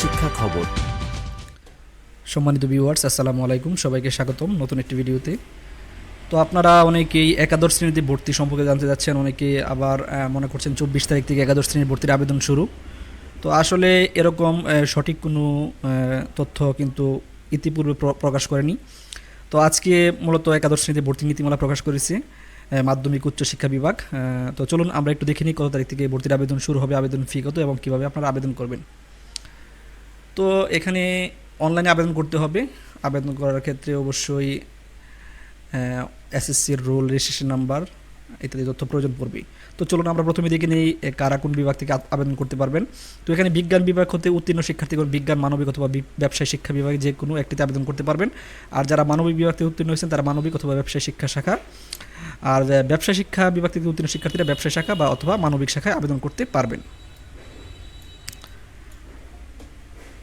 শিক্ষা খবর। সম্মানিত ভিউয়ার্স আসসালামু আলাইকুম। সবাইকে স্বাগতম নতুন একটি ভিডিওতে। তো আপনারা অনেকেই একাদশ শ্রেণীতে ভর্তি সম্পর্কে জানতে যাচ্ছেন অনেকে আবার মনে করছেন চব্বিশ তারিখ থেকে একাদশ শ্রেণির ভর্তির আবেদন শুরু। তো আসলে এরকম সঠিক কোনো তথ্য কিন্তু ইতিপূর্বে প্র- প্রকাশ করেনি। তো আজকে মূলত একাদশ শ্রেণীতে ভর্তি নীতিমালা প্রকাশ করেছে মাধ্যমিক উচ্চ শিক্ষা বিভাগ। তো চলুন আমরা একটু দেখে নিই কত তারিখ থেকে ভর্তির আবেদন শুরু হবে, আবেদন ফি কত এবং কীভাবে আপনারা আবেদন করবেন। তো এখানে অনলাইনে আবেদন করতে হবে। আবেদন করার ক্ষেত্রে অবশ্যই এসএসসির রোল রেজিস্ট্রেশন নাম্বার ইত্যাদি তথ্য প্রয়োজন পড়বে তো চলুন আমরা প্রথমে দেখে নিই কারা কোন বিভাগ থেকে আবেদন করতে পারবেন। তো এখানে বিজ্ঞান বিভাগ হতে উত্তীর্ণ শিক্ষার্থীগণ বিজ্ঞান, মানবিক অথবা ব্যবসায় শিক্ষা বিভাগে যে কোনো একটিতে আবেদন করতে পারবেন। আর যারা মানবিক বিভাগ থেকে উত্তীর্ণ হয়েছেন, তারা মানবিক অথবা ব্যবসায় শিক্ষা শাখা। আর ব্যবসায় শিক্ষা বিভাগ থেকে উত্তীর্ণ শিক্ষার্থীরা ব্যবসায় শাখা বা অথবা মানবিক শাখায় আবেদন করতে পারবেন।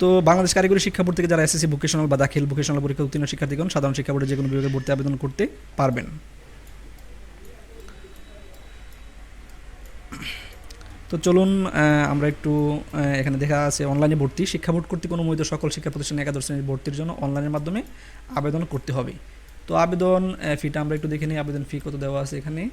তো বাংলাদেশ কারিগরি শিক্ষা বোর্ড থেকে যারা এসএসসি ভোকেশনাল বা দাখিল ভোকেশনাল পরীক্ষা উত্তীর্ণ শিক্ষার্থীগণ, সাধারণ শিক্ষা বোর্ডে যে কোনো বিভাগে ভর্তি আবেদন করতে পারবেন। তো চলুন আমরা একটু এখানে দেখা আছে অনলাইনে ভর্তি। শিক্ষা বোর্ড কর্তৃক অনুমোদিত সকল শিক্ষা প্রতিষ্ঠানে একাদশ শ্রেণির ভর্তির জন্য অনলাইনের মাধ্যমে আবেদন করতে হবে। তো আবেদন ফিটা আমরা একটু দেখে নিই। আবেদন ফি কত দেওয়া আছে এখানে?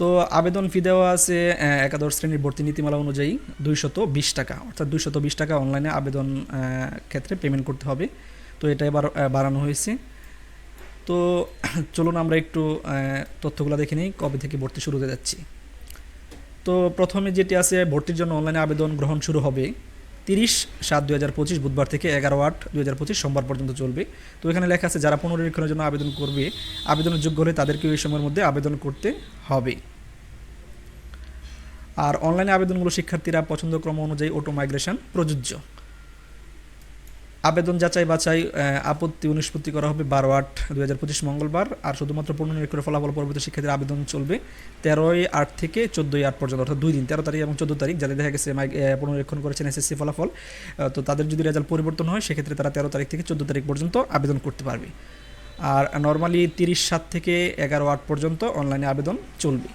তো আবেদন ফি দেওয়া আছে একাদশ শ্রেণির ভর্তি নীতিমালা অনুযায়ী দুইশত বিশ টাকা, অর্থাৎ দুইশত বিশ টাকা অনলাইনে আবেদন ক্ষেত্রে পেমেন্ট করতে হবে। তো এটা এবার বাড়ানো হয়েছে। তো চলুন আমরা একটু তথ্যগুলো দেখে নিই, কবে থেকে ভর্তি শুরু হতে যাচ্ছি। তো প্রথমে যেটি আছে, ভর্তির জন্য অনলাইনে আবেদন গ্রহণ শুরু হবে। তিরিশ সাত দুই হাজার পঁচিশ বুধবার থেকে এগারো আট দুই হাজার পঁচিশ সোমবার পর্যন্ত চলবে। তো এখানে লেখা আছে, যারা পুনরীক্ষণের জন্য আবেদন করবে, আবেদনের যোগ্য হলে তাদেরকে এই সময়ের মধ্যে আবেদন করতে হবে। আর অনলাইনে আবেদনগুলো শিক্ষার্থীরা পছন্দক্রম অনুযায়ী অটো মাইগ্রেশন প্রযোজ্য। আবেদন যাচাই বাছাই আপত্তি নিষ্পত্তি করা হবে বারো আট দুই হাজার পঁচিশ মঙ্গলবার। আর শুধুমাত্র পুনর্নিরীক্ষণের ফলাফল পরবর্তী শিক্ষার্থীর আবেদন চলবে তেরোই আট থেকে চোদ্দোই আট পর্যন্ত, অর্থাৎ দুই দিন, তেরো তারিখ এবং চোদ্দ তারিখ। যাদের দেখা গেছে পুনরীক্ষণ করেছেন এসএসসি ফলাফল তো তাদের যদি রেজাল্ট পরিবর্তন হয়, সেক্ষেত্রে তারা তেরো তারিখ থেকে চোদ্দ তারিখ পর্যন্ত আবেদন করতে পারবে। আর নর্মালি তিরিশ সাত থেকে এগারো আট পর্যন্ত অনলাইনে আবেদন চলবে।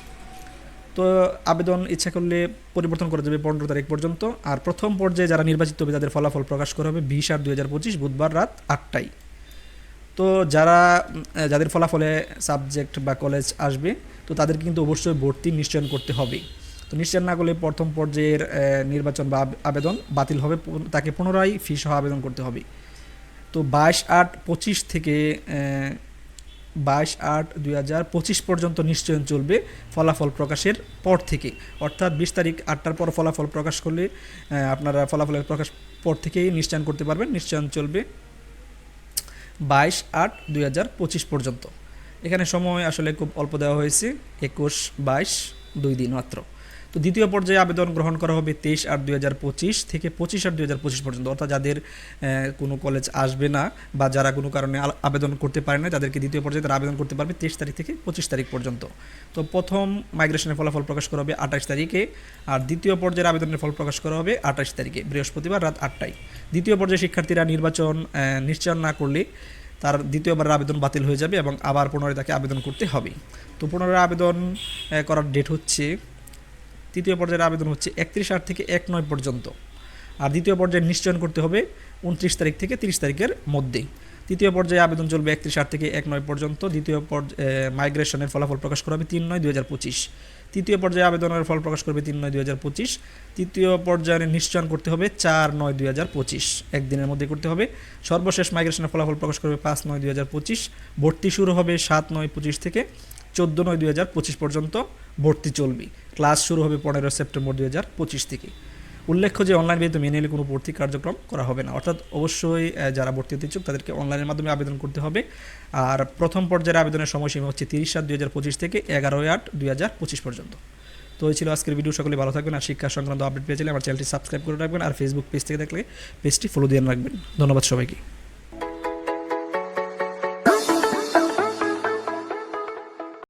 তো আবেদন ইচ্ছা করলে পরিবর্তন করা যাবে পনেরো তারিখ পর্যন্ত। আর প্রথম পর্যায়ে যারা নির্বাচিত হবে, তাদের ফলাফল প্রকাশ করা হবে বিশ আট দুই বুধবার রাত আটটায়। তো যারা যাদের ফলাফলে সাবজেক্ট বা কলেজ আসবে, তো তাদেরকে কিন্তু অবশ্যই ভর্তি নিশ্চয়ন করতে হবে। তো নিশ্চয়ন না করলে প্রথম পর্যায়ের নির্বাচন বা আবেদন বাতিল হবে তাকে পুনরায় ফি সহ আবেদন করতে হবে। তো বাইশ আট পঁচিশ থেকে বাইশ আট দুই হাজার পঁচিশ পর্যন্ত নিশ্চয়ন চলবে ফলাফল প্রকাশের পর থেকে। অর্থাৎ বিশ তারিখ আটটার পর ফলাফল প্রকাশ করলে আপনারা ফলাফলের প্রকাশ পর থেকেই নিশ্চয়ন করতে পারবেন। নিশ্চয়ন চলবে বাইশ আট দুই হাজার পঁচিশ পর্যন্ত। এখানে সময় আসলে খুব অল্প দেওয়া হয়েছে, একুশ বাইশ দুই দিন মাত্র। তো দ্বিতীয় পর্যায়ে আবেদন গ্রহণ করা হবে তেইশ আট দুই থেকে পঁচিশ আট দুই পর্যন্ত। অর্থাৎ যাদের কোনো কলেজ আসবে না বা যারা কোনো কারণে আবেদন করতে পারে না তাদেরকে দ্বিতীয় পর্যায়ে তারা আবেদন করতে পারবে তেইশ তারিখ থেকে পঁচিশ তারিখ পর্যন্ত। তো প্রথম মাইগ্রেশনের ফলাফল প্রকাশ করা হবে আঠাশ তারিখে আর দ্বিতীয় পর্যায়ের আবেদনের ফল প্রকাশ করা হবে আঠাশ তারিখে বৃহস্পতিবার রাত আটটায়। দ্বিতীয় পর্যায়ে শিক্ষার্থীরা নির্বাচন আহ, নিশ্চয়ন না করলে তার দ্বিতীয়বার আবেদন বাতিল হয়ে যাবে এবং আবার পুনরায় তাকে আবেদন করতে হবে। তো পুনরায় আবেদন করার ডেট হচ্ছে তৃতীয় পর্যায়ের আবেদন হচ্ছে একত্রিশ আট থেকে এক নয় পর্যন্ত। আর দ্বিতীয় পর্যায়ে নিশ্চয়ন করতে হবে উনত্রিশ তারিখ থেকে তিরিশ তারিখের মধ্যে তৃতীয় পর্যায়ে আবেদন চলবে একত্রিশ আট থেকে এক নয় পর্যন্ত। দ্বিতীয় পর্যায়ে মাইগ্রেশনের ফলাফল প্রকাশ করা হবে তিন নয় দুই পঁচিশ। তৃতীয় পর্যায়ে আবেদনের ফল প্রকাশ করবে তিন নয় দুই হাজার পঁচিশ। তৃতীয় পর্যায়ে নিশ্চয়ন করতে হবে চার নয় দুই হাজার পঁচিশ। একদিনের মধ্যে করতে হবে। সর্বশেষ মাইগ্রেশনের ফলাফল প্রকাশ করবে পাঁচ নয় দুই হাজার পঁচিশ। ভর্তি শুরু হবে সাত নয় পঁচিশ থেকে। চোদ্দ নয় দুই হাজার পঁচিশ পর্যন্ত ভর্তি চলবে। ক্লাস শুরু হবে পনেরো সেপ্টেম্বর দুই হাজার পঁচিশ থেকে। উল্লেখ্য যে অনলাইন ব্যতীত নিলে কোনো ভর্তি কার্যক্রম করা হবে না। অর্থাৎ অবশ্যই যারা ভর্তি হতে ইচ্ছুক তাদেরকে অনলাইনের মাধ্যমে আবেদন করতে হবে। আর প্রথম পর্যায়ের আবেদনের সময়সীমা হচ্ছে তিরিশ সাত দুই হাজার পঁচিশ থেকে এগারোই আট দুই হাজার পঁচিশ পর্যন্ত। তো এই ছিল আজকের ভিডিও সকলে ভালো থাকবেন আর শিক্ষা সংক্রান্ত আপডেট পেয়েছিলে আমার চ্যানেলটি সাবস্ক্রাইব করে রাখবেন আর ফেসবুক পেজ থেকে দেখলে পেজটি ফলো দিয়ে রাখবেন। ধন্যবাদ সবাইকে।